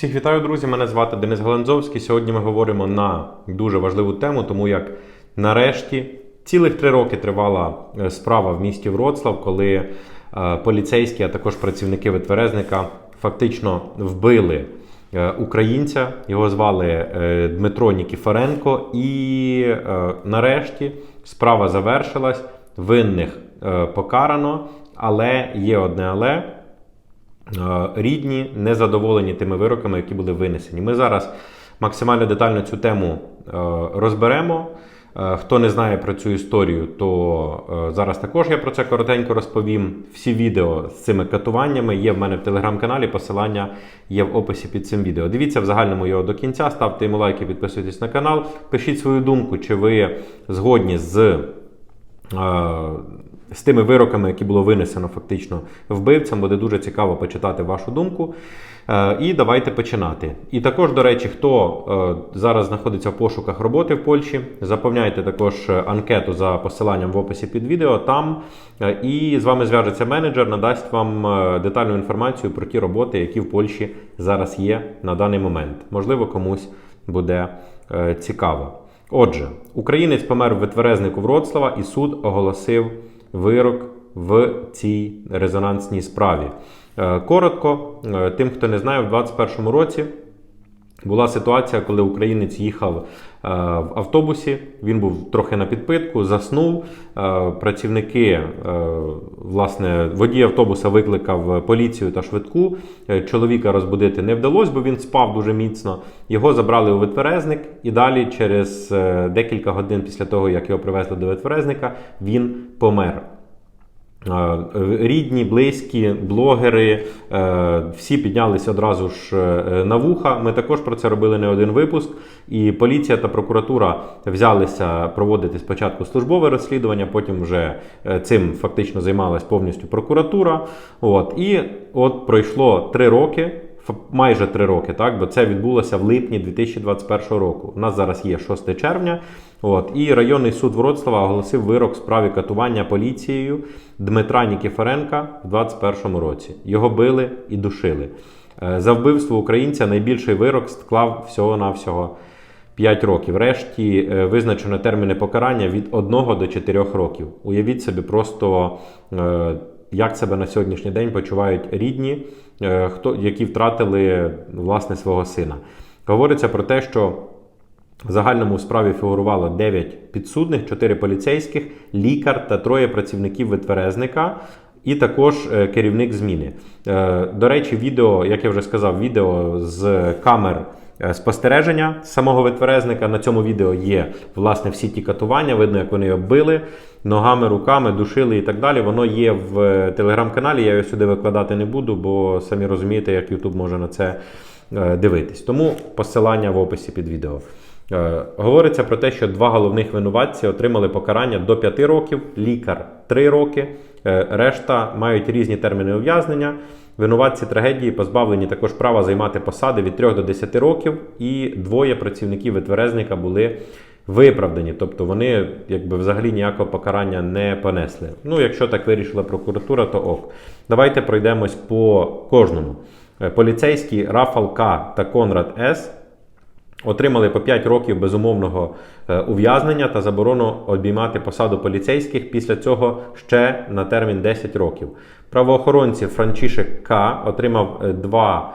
Всіх вітаю, друзі! Мене звати Денис Галанзовський. Сьогодні ми говоримо на дуже важливу тему, тому як нарешті цілих три роки тривала е, справа в місті Вроцлав, коли е, поліцейські, а також працівники витверезника фактично вбили е, українця. Його звали Дмитро Нікіфоренко. І нарешті справа завершилась. Винних покарано, але є одне але. Е, рідні не задоволені тими вироками, які були винесені. Ми зараз максимально детально цю тему е, розберемо. Е, Хто не знає про цю історію, то зараз також я про це коротенько розповім. Всі відео з цими катуваннями є в мене в телеграм-каналі. Посилання є в описі під цим відео. Дивіться в загальному його до кінця, ставте йому лайки, підписуйтесь на канал. Пишіть свою думку, чи ви згодні з з тими вироками, які було винесено фактично вбивцям. Буде дуже цікаво почитати вашу думку. Е, І давайте починати. І також, до речі, хто е, зараз знаходиться в пошуках роботи в Польщі, заповняйте також е, анкету за посиланням в описі під відео. Там і з вами зв'яжеться менеджер, надасть вам детальну інформацію про ті роботи, які в Польщі зараз є на даний момент. Можливо, комусь буде цікаво. Отже, українець помер в витверезнику Вроцлава, і суд оголосив вирок в цій резонансній справі. Е, Коротко, е, тим, хто не знає, в 2021 році була ситуація, коли українець їхав е, в автобусі. Він був трохи на підпитку, заснув. Е, Працівники, е, власне, водій автобуса викликав поліцію та швидку. Чоловіка розбудити не вдалося, бо він спав дуже міцно. Його забрали у ветверезник, і далі, через декілька годин після того, як його привезли до ветверезника, він помер. Е, Рідні, близькі, блогери, е, всі піднялися одразу ж е, на вуха. Ми також про це робили не один випуск. І поліція та прокуратура взялися проводити спочатку службове розслідування, потім вже цим фактично займалась повністю прокуратура. От. І от пройшло три роки. Майже три роки, так, бо це відбулося в липні 2021 року. У нас зараз є 6 червня. От, і районний суд Вроцлава оголосив вирок в справі катування поліцією Дмитра Нікіфоренка в 2021 році. Його били і душили. Е, За вбивство українця найбільший вирок склав всього-навсього 5 років. Решті е, визначено терміни покарання від 1 до 4 років. Уявіть собі просто, е, як себе на сьогоднішній день почувають рідні, е, хто, які втратили власне свого сина. Говориться про те, що в загальному справі фігурувало 9 підсудних, 4 поліцейських, лікар та троє працівників витверезника. І також е, керівник зміни. Е, До речі, відео, як я вже сказав, відео з камер спостереження самого витверезника. На цьому відео є власне всі ті катування. Видно, як вони його били ногами, руками, душили і так далі. Воно є в е, телеграм-каналі. Я його сюди викладати не буду, бо самі розумієте, як YouTube може на це е, дивитись. Тому посилання в описі під відео. Е, Говориться про те, що два головних винуватці отримали покарання до 5 років, лікар 3 роки. Е, Решта мають різні терміни ув'язнення. Винуватці трагедії позбавлені також права займати посади від 3 до 10 років, і двоє працівників витверезника були виправдані, тобто вони якби взагалі ніякого покарання не понесли. Ну, якщо так вирішила прокуратура, то ок. Давайте пройдемось по кожному. Е, Поліцейські Рафал К та Конрад С отримали по 5 років безумовного е, ув'язнення та заборону обіймати посаду поліцейських. Після цього ще на термін 10 років. Правоохоронці Франчішек К отримав 2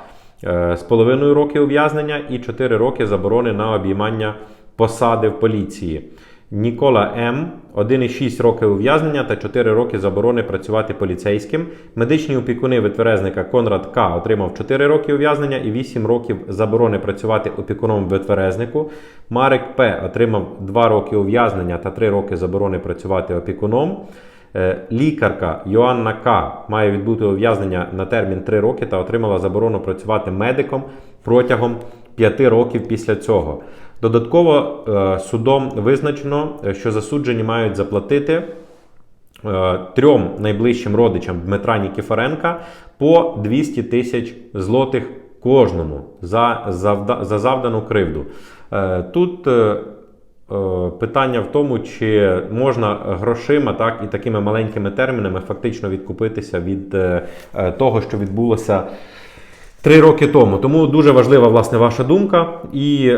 з половиною роки ув'язнення і 4 роки заборони на обіймання посади в поліції. Нікола М. 1,6 роки ув'язнення та 4 роки заборони працювати поліцейським. Медичні опікуни витверезника Конрад К. отримав 4 роки ув'язнення і 8 років заборони працювати опікуном витверезнику. Марик П. отримав 2 роки ув'язнення та 3 роки заборони працювати опікуном. Е, Лікарка Йоанна К. має відбути ув'язнення на термін 3 роки та отримала заборону працювати медиком протягом 5 років після цього. Додатково е, судом визначено, е, що засуджені мають заплатити е, трьом найближчим родичам Дмитра Нікіфоренка по 200 тисяч злотих кожному за, за завдану кривду. Тут питання в тому, чи можна грошима так і такими маленькими термінами фактично відкупитися від того, що відбулося три роки тому. Тому дуже важлива власне ваша думка. І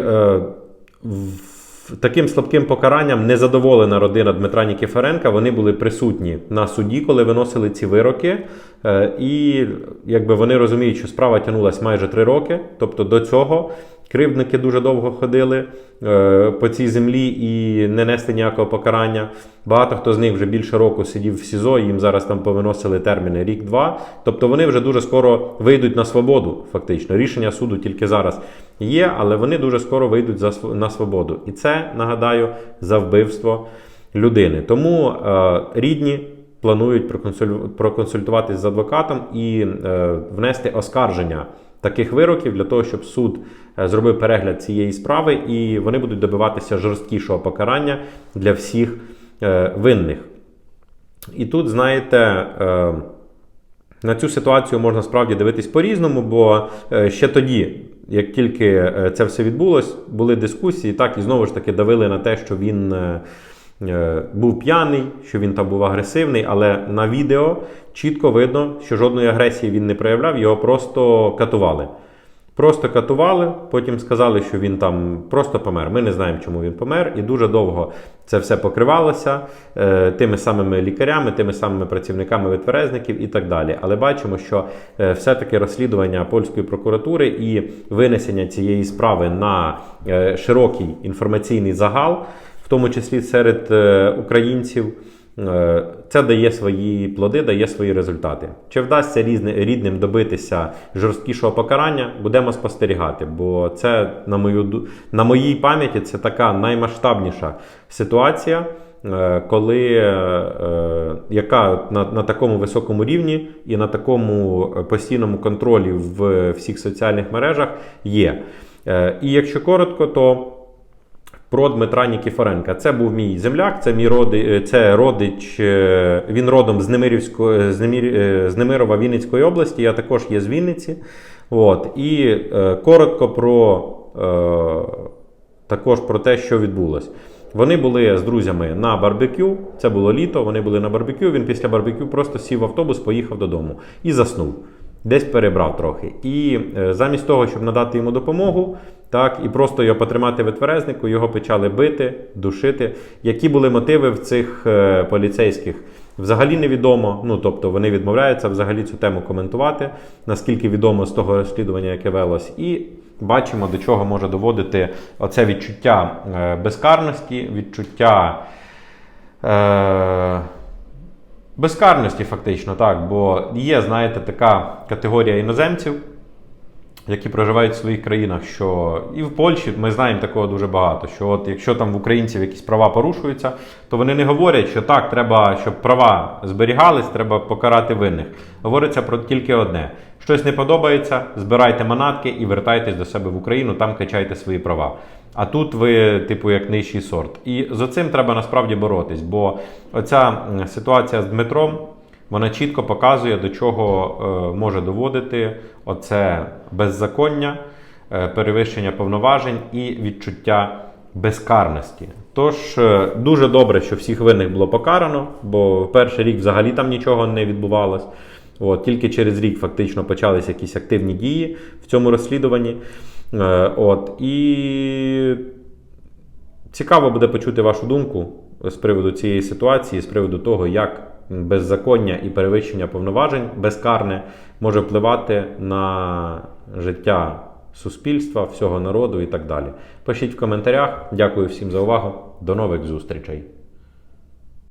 таким слабким покаранням незадоволена родина Дмитра Нікіфоренка. Вони були присутні на суді, коли виносили ці вироки. Е, і якби вони розуміють, що справа тягнулася майже три роки. Тобто до цього кривдники дуже довго ходили е, по цій землі і не нести ніякого покарання. Багато хто з них вже більше року сидів в СІЗО, їм зараз там повиносили терміни рік-два. Тобто вони вже дуже скоро вийдуть на свободу, фактично. Рішення суду тільки зараз є, але вони дуже скоро вийдуть на свободу. І це нагадаю за вбивство людини. Тому е, рідні планують проконсультуватись з адвокатом і е, внести оскарження таких вироків для того, щоб суд е, зробив перегляд цієї справи, і вони будуть добиватися жорсткішого покарання для всіх е, винних. І тут, знаєте, е, на цю ситуацію можна справді дивитись по-різному, бо ще тоді, як тільки це все відбулось, були дискусії, так і знову ж таки давили на те, що він був п'яний, що він там був агресивний, але на відео чітко видно, що жодної агресії він не проявляв, його просто катували. Просто катували, потім сказали, що він там просто помер. Ми не знаємо, чому він помер, і дуже довго це все покривалося е, тими самими лікарями, тими самими працівниками витверезників і так далі. Але бачимо, що е, все-таки розслідування польської прокуратури і винесення цієї справи на е, широкий інформаційний загал, в тому числі серед е, українців. Е, Це дає свої плоди, дає свої результати. Чи вдасться рідним добитися жорсткішого покарання, будемо спостерігати, бо це, на мою на моїй пам'яті, це така наймасштабніша ситуація, е, коли яка на, на такому високому рівні і на такому постійному контролі в всіх соціальних мережах є. І якщо коротко, то про Дмитра Нікіфоренка. Це був мій земляк, це мій роди, е, це родич. е, Він родом з Немирівської е, з Немирова Вінницької області. Я також є з Вінниці. От і е, коротко про е, також про те, що відбулось. Вони були з друзями на барбекю. Це було літо. Вони були на барбекю. Він після барбекю просто сів в автобус, поїхав додому і заснув. Десь перебрав трохи. І е, замість того, щоб надати йому допомогу, так і просто його потримати в тверезнику, його почали бити, душити. Які були мотиви в цих е, поліцейських? Взагалі невідомо. Ну тобто вони відмовляються взагалі цю тему коментувати, наскільки відомо з того розслідування, яке велось, і бачимо, до чого може доводити оце відчуття е, безкарності, відчуття. Е, Безкарності, фактично, так, бо є, знаєте, така категорія іноземців, які проживають в своїх країнах, що і в Польщі ми знаємо такого дуже багато. Що от якщо там в українців якісь права порушуються, то вони не говорять, що так, треба, щоб права зберігались, треба покарати винних. Говориться про тільки одне: щось не подобається, збирайте манатки і вертайтесь до себе в Україну, там качайте свої права. А тут ви, типу, як нижчий сорт. І з цим треба насправді боротись, бо оця ситуація з Дмитром. Вона чітко показує, до чого е, може доводити оце беззаконня, е, перевищення повноважень і відчуття безкарності. Тож е, дуже добре, що всіх винних було покарано, бо перший рік взагалі там нічого не відбувалось. От, тільки через рік фактично почалися якісь активні дії в цьому розслідуванні. От, і Цікаво буде почути вашу думку з приводу цієї ситуації, з приводу того, як беззаконня і перевищення повноважень безкарне може впливати на життя суспільства, всього народу і так далі. Пишіть в коментарях. Дякую всім за увагу. До нових зустрічей!